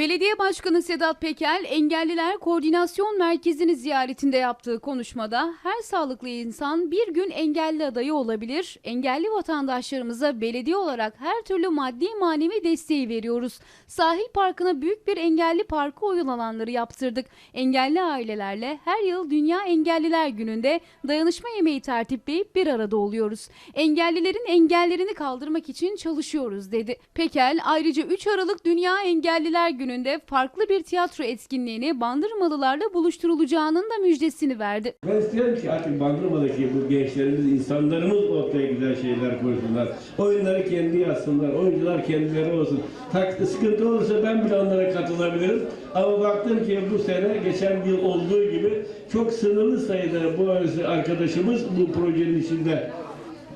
Belediye Başkanı Sedat Peker, Engelliler Koordinasyon Merkezi'ni ziyaretinde yaptığı konuşmada her sağlıklı insan bir gün engelli adayı olabilir. Engelli vatandaşlarımıza belediye olarak her türlü maddi manevi desteği veriyoruz. Sahil Parkı'na büyük bir engelli parkı oyun alanları yaptırdık. Engelli ailelerle her yıl Dünya Engelliler Günü'nde dayanışma yemeği tertipleyip bir arada oluyoruz. Engellilerin engellerini kaldırmak için çalışıyoruz dedi. Pekel ayrıca 3 Aralık Dünya Engelliler Günü'nde farklı bir tiyatro etkinliğini Bandırmalılarla buluşturulacağının da müjdesini verdi. Ben istiyorum ki artık Bandırma'daki bu gençlerimiz, insanlarımız ortaya güzel şeyler koysunlar. Oyunları kendi yazsınlar, oyuncular kendileri olsun. Tak, sıkıntı olursa ben bile onlara katılabilirim. Ama baktım ki bu sene, geçen yıl olduğu gibi çok sınırlı sayıda bu arkadaşımız bu projenin içinde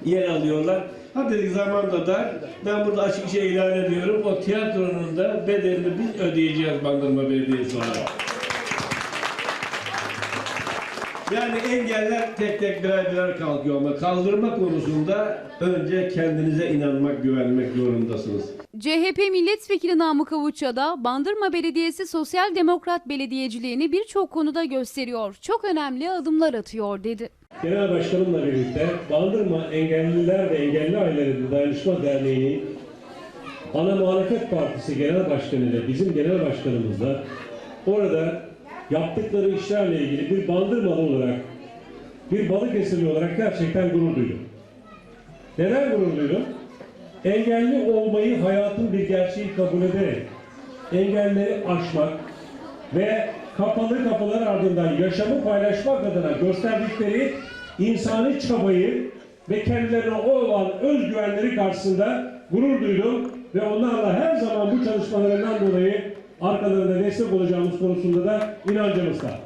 yer alıyorlar. Ha dedik zaman da. Ben burada açık şey ilan ediyorum. O tiyatronun da bedelini biz ödeyeceğiz Bandırma Belediyesi olarak. Yani engeller tek tek birer birer kalkıyor ama kaldırma konusunda önce kendinize inanmak, güvenmek zorundasınız. CHP Milletvekili Namık Avuç'a da Bandırma Belediyesi Sosyal Demokrat Belediyeciliğini birçok konuda gösteriyor. Çok önemli adımlar atıyor dedi. Genel Başkanımla birlikte Bandırma Engelliler ve Engelli Aileleri Dayanışma Derneği'nin ana muhalefet partisi genel başkanı ile bizim genel başkanımız da orada yaptıkları işlerle ilgili bir bandırmalı olarak, bir Balıkesirli olarak gerçekten gurur duydum. Neden gurur duydum? Engelli olmayı hayatın bir gerçeği kabul ederek, engelleri aşmak ve kapalı kapılar ardından yaşamı paylaşmak adına gösterdikleri insani çabayı ve kendilerine olan özgüvenleri karşısında gurur duydum ve onlarla her zaman bu çalışmalarından dolayı arkalarında destek olacağımız konusunda da inancımız var.